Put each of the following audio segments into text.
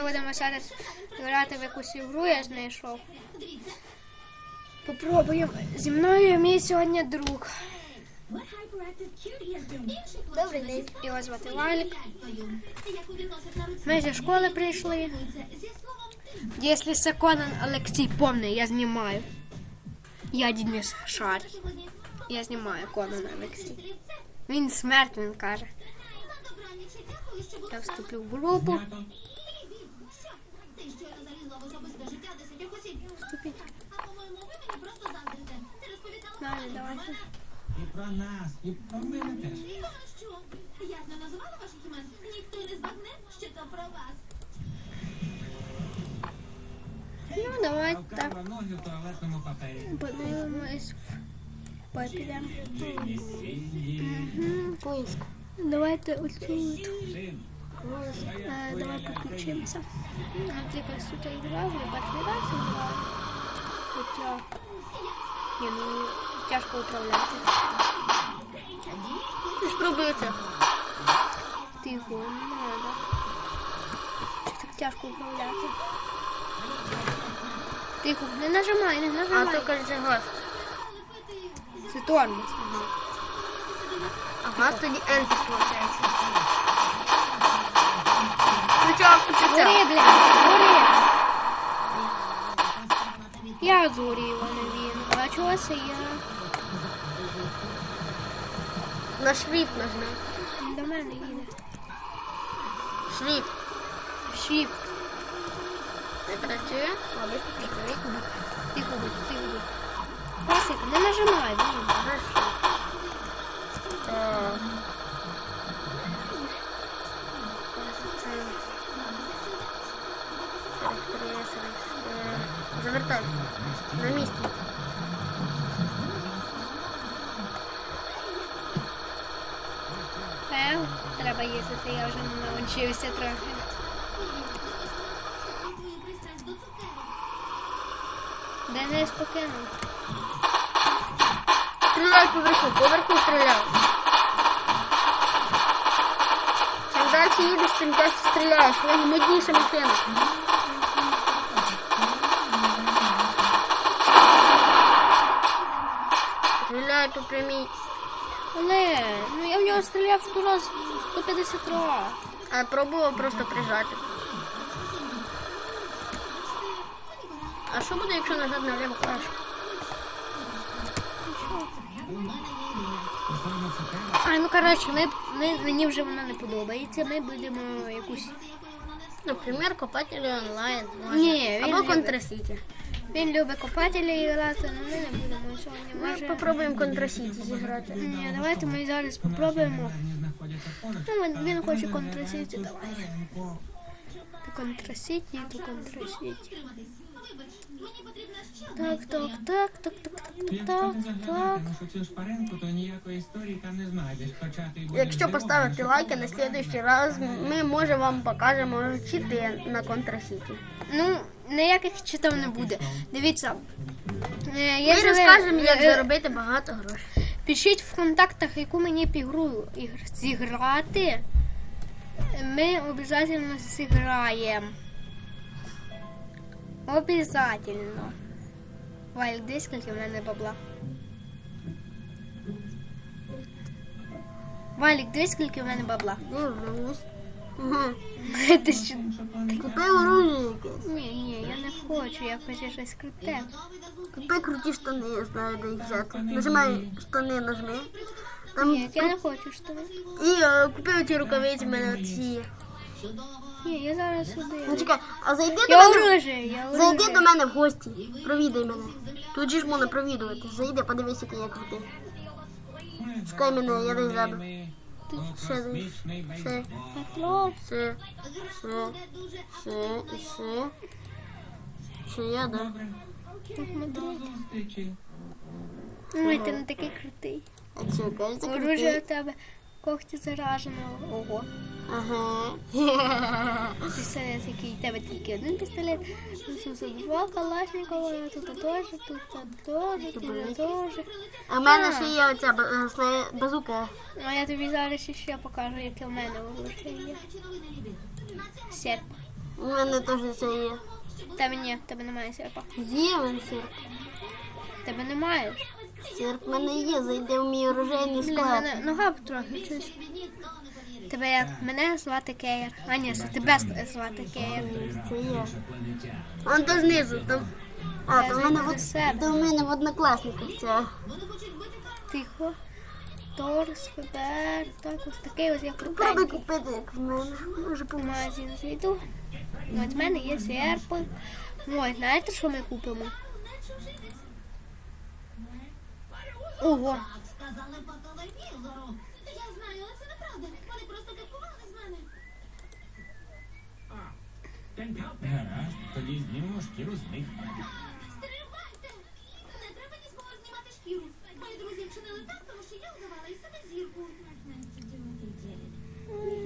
Ми будемо зараз грати в якусь ігру, я знайшов. Попробуємо. Зі мною мій сьогодні друг. Добрий день. Його звати Валік. Ми зі школи прийшли. Якщо Конан Олексій повний, я знімаю. Я Денис Шар. Я знімаю Конан Олексій. Він смерть, він каже. Я вступлю в групу. Вступіть. Далі, давайте. І про нас, і про мене теж. Що? Я ж не називала ваших імен. Ніхто не збагне, що то про вас. Ну, давайте Вкала так. ноги в туалетному папері. Подивимось. Підемо. Поиск. Давайте оцю. от. Е, Давай підключимося. Наприклад, тут я грав, я перший раз. Хоча. Ні, ну тяжко управляти. Спробуйте. Тихо, не треба. Чи так тяжко управляти? Тихо, не нажимай, не А нажимай. то кажете газ. Це тормоз. Ага, тоді Enter виходить. Включу автопіця. Гори, блядь, гори. Я згорів, а не він. Це я? На шрифт нажми. До мене їде. Шрифт. Shift. Не працює? Мабуть, працює. Тихо будь, тихо будь. Пасик, не нажимай, блін. Хорошо. Так. Завертай. На місці. Пев, треба їздити, я вже не навчився трохи. Денис покинув. Стріляй поверху, поверху стріляй. Чим далі їдеш, тим чаще стріляєш. Ви модніша машина. Стріляй по прямій. Але, ну я в нього стріляв 100 раз, 150 раз. А пробував просто прижати. А що буде, якщо нажати на ліву? Послана. А, ну коротше, ми, ми, мені вже вона не подобається. Ми будемо якусь. Наприклад, копателі онлайн. може. Ні, він Або любить. Контрасіті. Він любить копателі грати, але ми не будемо. Ми Може... попробуємо Контрасіті зіграти. Ні, давайте ми зараз попробуємо. Вони знаходяться поруч. Ну, він, він хоче контрасіті, давай. По- То контрасіті, то контрасіті. Так, так, так, так, так, так, так, так. будеш Якщо поставити лайки на слідуючий раз, ми може вам покажемо чити на Контрасіті. Ну, ніяких читав не буде. Дивіться. е, Ми якщо розкажемо, як е, заробити багато грошей. Пишіть в контактах, яку мені ігру зіграти. Ми обов'язково зіграємо. Обязательно. Валь, десь скільки в мене бабла. Валік, дивись, скільки в мене бабла. Ти що? Купи оружие якесь. Ні, ні, я не хочу, я хочу щось круте. Купи круті штани, я знаю, де їх взяти. Нажимай штани, нажми. Там Ні, я не хочу штани. І е, купи оті рукавиці в мене оці. Ні, я зараз Ну сюди. чекай, а зайди до Я мене. оружие, я Зайди до мене в гості. Провідай мене. Тут же ж можна провідувати. Зайди, подивись, який я крутий. Шукай мене, я десь ззаду. Ще десь. Все, все, все, все, і все. Все, я, да. Ой, ти не такий крутий. А що, кажете, Оружие у тебе когті зараженого. Ого. Ага. Який у тебе тільки один пістолет. Тут два Калашникова, тут теж, тут теж, тут теж. А в мене ще є оця е, базука. А я тобі зараз ще покажу, яке в мене оружие є. Серп. У мене теж це є. Тебе ні, тебе немає серпа. Є в мене сирк. Тебе немає. Сирк в мене є, зайде в мій оружейний склад. нога трохи щось. Тебе як мене звати Кейр. А ні, це тебе звати Кейр. Це я. Он то знизу, там. А, Я то в мене, в... до то мене в однокласниках це. Тихо. Торс, Фебер, так ось такий ось як Пробуй крутенький. купити, як в мене. Може В магазин зайду. От в мене є серпи. Ой, знаєте, що ми купимо? Ого, Сказали по телевізору. Я знаю, але це неправда. Вони просто кепкували з мене. Гаразд, тоді знімемо шкіру з них. Стривайте! Не треба ні з кого знімати шкіру. Мої друзі вчинили так, тому що я вдавала із себе зірку.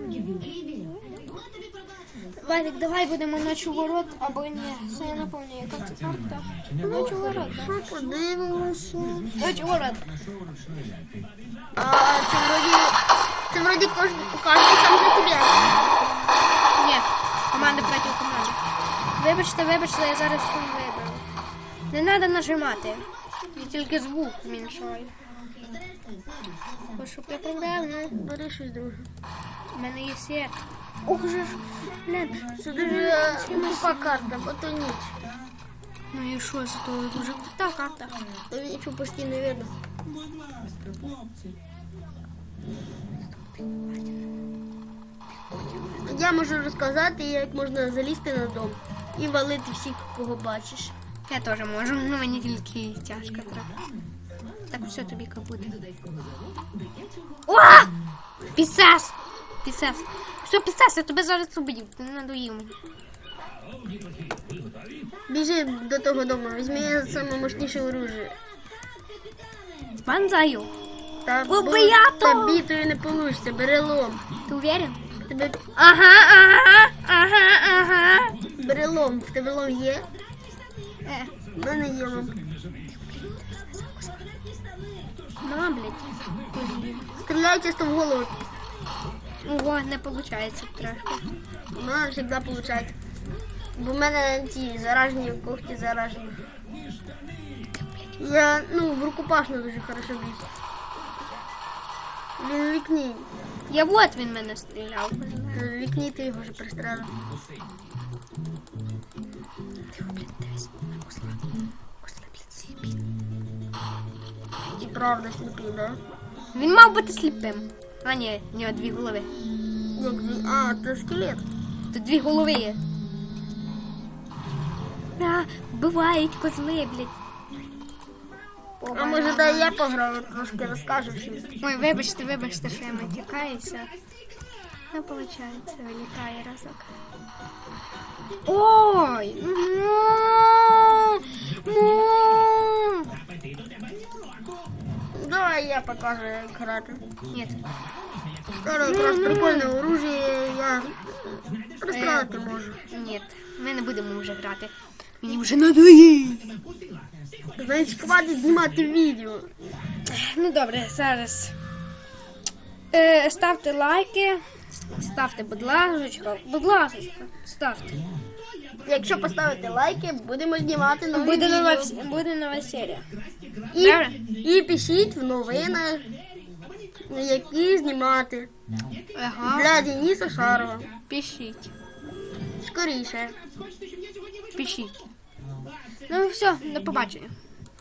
Ми тобі. Валік, давай будемо ночі ворот або ні. Це я не пам'ятаю, яка це карта. Ночі ворот, так. Подивимося. Ночі ворот. А, це вроді, це вроді кожен, кожен сам за себе. Ні, команда проти команди. Вибачте, вибачте, я зараз все вибрав. Не треба нажимати. Я тільки звук зменшую. Щоб я програв, ну, Бери щось друге. в мене є сет. Ох же ж, блін. Це дуже тупа карта, бо то ніч. Ну і що, це то дуже крута карта. То нічого постійно видно. Будь ласка, хлопці. Я можу розказати, як можна залізти на дом і валити всіх, кого бачиш. Я теж можу, ну мені тільки тяжко трохи. Так все тобі кабуде. О! Пісес! Пісес. Все, пісес, я тебе зараз убив. Ти не надоїв мені. Біжи до того дому, візьми саме мощніше оружие. Банзаю. Та, бітою не получиться, бери лом. Ти уверен? Тебе Ага, ага, ага, ага. Бери лом, в тебе лом є? Е, В мене є лом. на, блядь. Стріляй чисто в голову. Ого, не виходить трошки. У мене завжди виходить. Бо в мене ті заражені когті заражені. Я ну в рукопашну дуже хорошо б'юсь. Він в вікні. Я вот він мене стріляв. В вікні ти його вже пристрелив. І правда сліпий, да? Він мав бути сліпим. А ні, в нього дві голови. Як дві- А, це скелет. Тут дві голови є. А, бувають козли, блядь. А може дай я пограю, трошки розкажу всім. Ой, вибачте, вибачте, що я матюкаюся. Не виходить, вилітає разок. Ой! ну, я покажу, як грати. Ні. Зараз якраз прикольне оружие, я пристрелити можу. Ні, ми не будемо вже грати. Мені вже надоїть. Значить, хватить знімати відео. Ну добре, зараз. Е, ставте лайки. Ставте, будь ласка, будь ласка, ставте. Якщо поставити лайки, будемо знімати нові Буде відео. нова, буде нова серія. І, і пишіть в новинах, які знімати. Ага. Для Дениса Шарова. Пишіть. Скоріше. Пишіть. Ну все, до побачення.